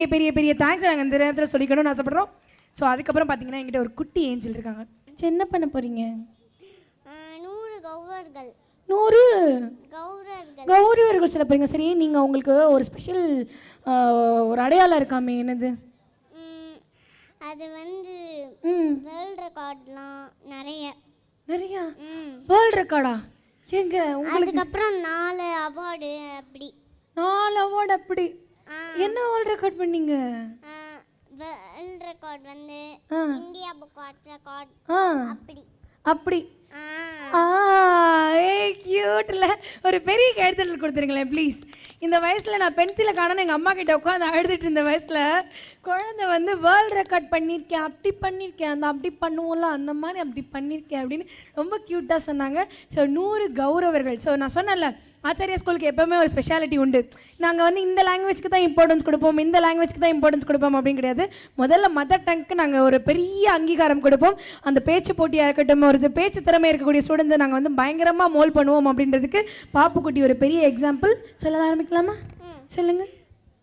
பெரிய பெரிய பெரிய தேங்க்ஸ் நாங்கள் இந்த நேரத்தில் சொல்லிக்கணும்னு ஆசைப்படுறோம். ஸோ அதுக்கப்புறம் பார்த்தீங்கன்னா என்கிட்ட ஒரு குட்டி ஏஞ்சல் இருக்காங்க. சரி, என்ன பண்ண போறீங்க? நூறு கௌவர்கள் நூறு? கௌரர்கள் கௌரவர்கள் சொல்ல போறீங்க. சரி நீங்க உங்களுக்கு ஒரு ஸ்பெஷல் ஒரு அடையாளம் இருக்காமே என்னது? ம், அது வந்து ம். வேர்ல்ட் ரெக்கார்ட்லாம் நிறைய. நிறையா? ம். வேர்ல்ட் ரெக்கார்டா எங்க உங்களுக்கு அதுக்கப்புறம் நாலு அவார்டு அப்படி. நாலு அவார்டு அப்படி. என்ன வேர்ல்ட் ரெக்கார்ட் பண்ணீங்க? வேர்ல்ட் ரெக்கார்ட் வந்து. இந்தியா புக் ஆர்ட் ரெக்கார்ட் அப்படி. அப்படி. ஏய் கியூட்ல ஒரு பெரிய கைத்தட்டல் கொடுத்துருங்களேன் ப்ளீஸ் இந்த வயசில் நான் பென்சிலை காணணும் எங்கள் அம்மா கிட்ட உட்காந்து அழுதுட்டு இருந்த வயசில் குழந்தை வந்து வேர்ல்ட் ரெக்கார்ட் பண்ணியிருக்கேன் அப்படி பண்ணியிருக்கேன் அந்த அப்படி பண்ணுவோம்ல அந்த மாதிரி அப்படி பண்ணியிருக்கேன் அப்படின்னு ரொம்ப க்யூட்டாக சொன்னாங்க. ஸோ நூறு கௌரவர்கள். ஸோ நான் சொன்னேன்ல ஆச்சாரியா ஸ்கூலுக்கு எப்போவுமே ஒரு ஸ்பெஷாலிட்டி உண்டு. நாங்கள் வந்து இந்த லாங்குவேஜ்க்கு தான் இம்பார்ட்டன்ஸ் கொடுப்போம் இந்த லாங்குவேஜ்க்கு தான் இம்பார்ட்டன்ஸ் கொடுப்போம் அப்படின்னு கிடையாது. முதல்ல மதர் டங்க்கு நாங்கள் ஒரு பெரிய அங்கீகாரம் கொடுப்போம். அந்த பேச்சு போட்டியாக இருக்கட்டும் ஒரு பேச்சு திறமை இருக்கக்கூடிய ஸ்டூடெண்ட்ஸை நாங்கள் வந்து பயங்கரமாக மோல் பண்ணுவோம் அப்படின்றதுக்கு பாப்புக்குட்டி ஒரு பெரிய எக்ஸாம்பிள் சொல்ல ஆரம்பிக்கலாமா சொல்லுங்கள்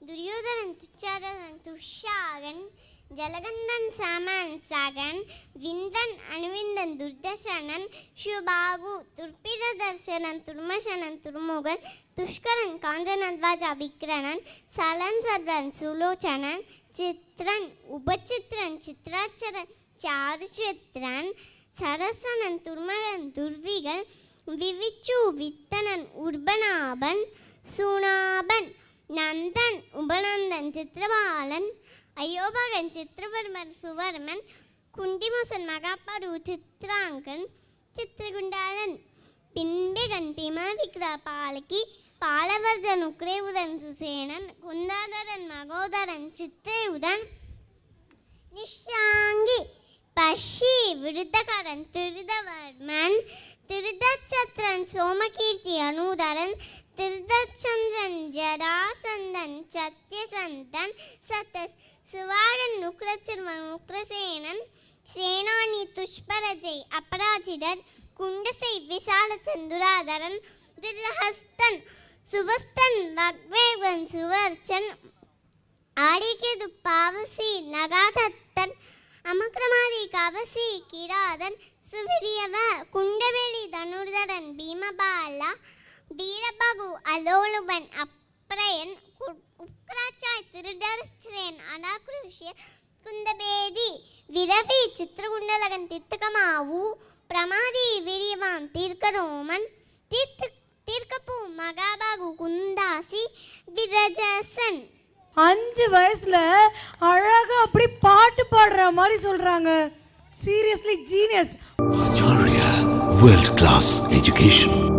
துரியோதனன் துச்சாதனன் துஷாகன் ஜலகந்தன் சாமன் சாகன் விந்தன் அணுவிந்தன் துர்தர்சனன் சுபாகு துர்பித தர்சனன் துர்மசனன் துர்முகன் துஷ்கரன் காஞ்சனத்வாஜா விக்ரணன் சலன் சர்வன் சுலோச்சனன் சித்ரன் உபசித்ரன் சித்ராச்சரன் சாருச்சித்ரன் சரசனன் துர்மகன் துர்விகன் விவிச்சு வித்தனன் உர்பனாபன் சுனாபன் நந்தன் உபநந்தன் சித்திரபாலன் அயோபகன் சித்திரவர்மன் சுவர்மன் குண்டிமுசன் மகாபாடு சித்ராங்கன் சித்திரகுண்டாலன் பின்பகன் பிமவிக்ர பாலகி பாலவர்தன் உக்ரேவுதன் சுசேனன் குந்தாதரன் மகோதரன் சித்திரேவுதன் நிஷாங்கி பஷி விருதகரன் திருதவர்மன் திருதச்சத்திரன் சோமகீர்த்தி அனுதரன் திருதச்சந்திரன் ஜராசந்தன் சத்யசந்தன் சத்த சுவாகன் நுக்ரச்சர்மன் உக்ரசேனன் சேனானி துஷ்பரஜை அபராஜிதர் குண்டசை விசால சந்துராதரன் திருஹஸ்தன் சுபஸ்தன் வக்வேவன் சுவர்ச்சன் ஆடிக்கேது பாவசி நகாதத்தன் அமக்ரமாதி கவசி கிராதன் சுவிரியவ குண்டவேலி தனுர்தரன் பீமபாலா வீரபகு அலோலுபன் அப்ரயன் உக்ராச்சாய் திருடர்ஸ்ரேன் அனாக்ருஷ்ய குந்தபேதி விரவி சித்திரகுண்டலகன் தித்துகமாவு பிரமாதி விரியவான் தீர்க்கரோமன் தீர்த்து தீர்க்கப்பூ மகாபாகு குந்தாசி விரஜசன். அஞ்சு வயசுல அழகா அப்படி பாட்டு பாடுற மாதிரி சொல்றாங்க. Seriously genius Acharya World Class Education.